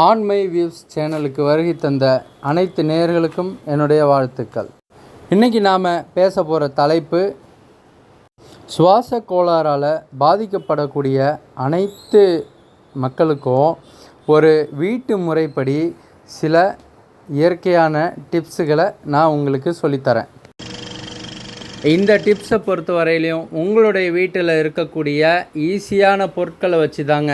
ஆன்மை views சேனலுக்கு வருகை தந்த அனைத்து நேயர்களுக்கும் என்னுடைய வாழ்த்துக்கள். இன்றைக்கி நாம் பேச போகிற தலைப்பு சுவாச கோளாறால் பாதிக்கப்படக்கூடிய அனைத்து மக்களுக்கும் ஒரு வீட்டு முறைப்படி சில இயற்கையான டிப்ஸுகளை நான் உங்களுக்கு சொல்லித்தரேன். இந்த டிப்ஸை பொறுத்த வரையிலையும் உங்களுடைய வீட்டில் இருக்கக்கூடிய ஈஸியான பொருட்களை வச்சு தாங்க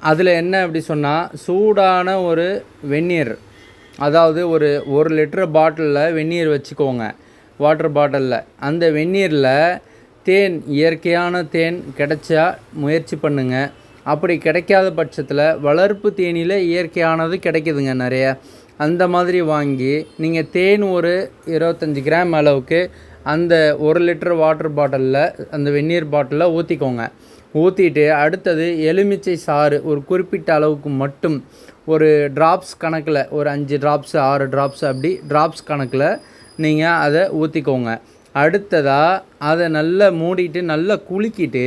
அதில் என்ன அப்படி சொன்னால் சூடான ஒரு வெந்நீர். அதாவது ஒரு ஒரு லிட்டர் பாட்டிலில் வெந்நீர் வச்சுக்கோங்க. வாட்டர் பாட்டிலில். அந்த வெந்நீரில் தேன் இயற்கையான தேன் கிடைச்சா முயற்சி பண்ணுங்கள் அப்படி கிடைக்காத பட்சத்தில் வளர்ப்பு தேனியில் இயற்கையானது கிடைக்குதுங்க நிறைய. அந்த மாதிரி வாங்கி நீங்கள் தேன் ஒரு இருபத்தஞ்சி கிராம் அளவுக்கு அந்த ஒரு லிட்டர் வாட்டர் பாட்டிலில் அந்த வெந்நீர் பாட்டிலில் ஊற்றிக்கோங்க ஊற்றிட்டு அடுத்தது எலுமிச்சை சாறு ஒரு குறிப்பிட்ட அளவுக்கு மட்டும் ஒரு ட்ராப்ஸ் கணக்கில் ஒரு அஞ்சு ட்ராப்ஸ் ஆறு ட்ராப்ஸ் அப்படி ட்ராப்ஸ் கணக்கில் நீங்கள் அதை ஊற்றிக்கோங்க அடுத்ததாக அதை நல்லா மூடிட்டு நல்லா குலுக்கிட்டு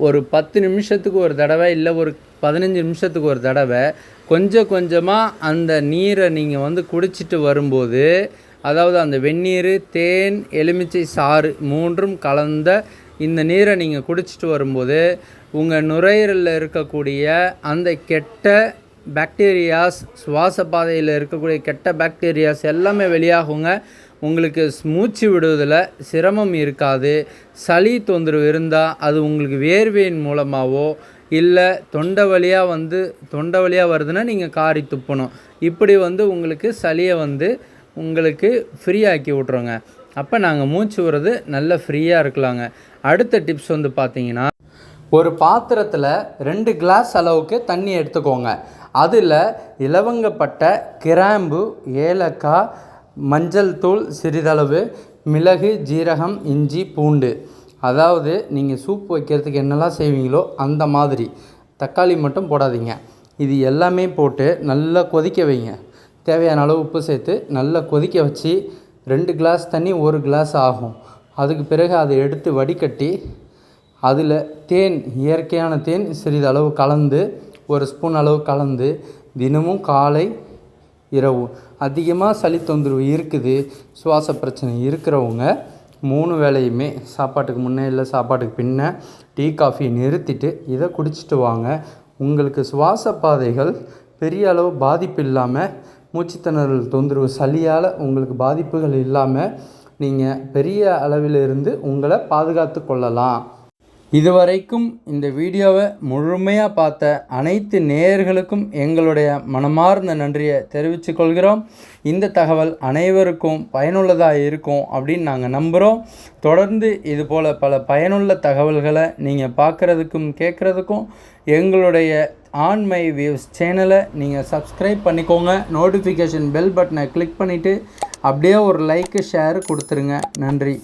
ஒரு பத்து நிமிஷத்துக்கு ஒரு தடவை இல்லை ஒரு பதினஞ்சு நிமிஷத்துக்கு ஒரு தடவை கொஞ்சம் கொஞ்சமாக அந்த நீரை நீங்கள் வந்து குடிச்சிட்டு வரும்போது அதாவது அந்த வெந்நீர் தேன் எலுமிச்சை சாறு மூன்றும் கலந்த இந்த நீரை நீங்கள் குடிச்சிட்டு வரும்போது உங்கள் நுரையீரலில் இருக்கக்கூடிய அந்த கெட்ட பாக்டீரியாஸ் சுவாச பாதையில் இருக்கக்கூடிய கெட்ட பாக்டீரியாஸ் எல்லாமே வெளியாகுங்க. உங்களுக்கு மூச்சு விடுவதில் சிரமம் இருக்காது. சளி தொந்தரவு இருந்தால் அது உங்களுக்கு வேர்வையின் மூலமாகவோ இல்லை தொண்டை வழியாக வந்து தொண்டை வழியாக வருதுன்னா நீங்கள் காரி துப்பணும். இப்படி வந்து உங்களுக்கு சளியை வந்து உங்களுக்கு ஃப்ரீயாக்கி விட்ருங்க அப்போ நாங்கள் மூச்சு விடுறது நல்ல ஃப்ரீயாக இருக்கலாங்க. அடுத்த டிப்ஸ் வந்து பார்த்தீங்கன்னா ஒரு பாத்திரத்தில் ரெண்டு கிளாஸ் அளவுக்கு தண்ணி எடுத்துக்கோங்க. அதில் இலவங்கப்பட்ட கிராம்பு ஏலக்காய் மஞ்சள் தூள் சிறிதளவு மிளகு ஜீரகம் இஞ்சி பூண்டு. அதாவது நீங்கள் சூப் வைக்கிறதுக்கு என்னெல்லாம் செய்வீங்களோ அந்த மாதிரி. தக்காளி மட்டும் போடாதீங்க. இது எல்லாமே போட்டு நல்லா கொதிக்க வைங்க. தேவையான அளவு உப்பு சேர்த்து நல்லா கொதிக்க வச்சு ரெண்டு கிளாஸ் தண்ணி ஒரு கிளாஸ் ஆகும். அதுக்கு பிறகு அதை எடுத்து வடிகட்டி அதில் தேன் இயற்கையான தேன் சிறிதளவு கலந்து ஒரு ஸ்பூன் அளவு கலந்து தினமும் காலை இரவு. அதிகமாக சளி தொந்தரவு இருக்குது சுவாச பிரச்சனை இருக்கிறவங்க மூணு வேளையுமே சாப்பாட்டுக்கு முன்னே இல்லை சாப்பாட்டுக்கு பின்னே டீ காஃபி நிறுத்திட்டு இதை குடிச்சிட்டு வாங்க. உங்களுக்கு சுவாச பாதைகள் பெரிய அளவு பாதிப்பு இல்லாமல் மூச்சுத்திணறல் தொந்தரவு சளியால் உங்களுக்கு பாதிப்புகள் இல்லாமல் நீங்கள் பெரிய அளவிலிருந்து உங்களை பாதுகாத்து கொள்ளலாம். இதுவரைக்கும் இந்த வீடியோவை முழுமையாக பார்த்த அனைத்து நேயர்களுக்கும் எங்களுடைய மனமார்ந்த நன்றியை தெரிவித்துக் கொள்கிறோம். இந்த தகவல் அனைவருக்கும் பயனுள்ளதாக இருக்கும் அப்படின்னு நாங்கள் நம்புகிறோம் தொடர்ந்து இது போல் பல பயனுள்ள தகவல்களை நீங்கள் பார்க்குறதுக்கும் கேட்குறதுக்கும் எங்களுடைய ஆன் மை வியூஸ் சேனலை நீங்கள் சப்ஸ்கிரைப் பண்ணிக்கோங்க. நோட்டிஃபிகேஷன் பெல் பட்டனை கிளிக் பண்ணிவிட்டு அப்படியே ஒரு லைக்கு ஷேர் கொடுத்துருங்க. நன்றி.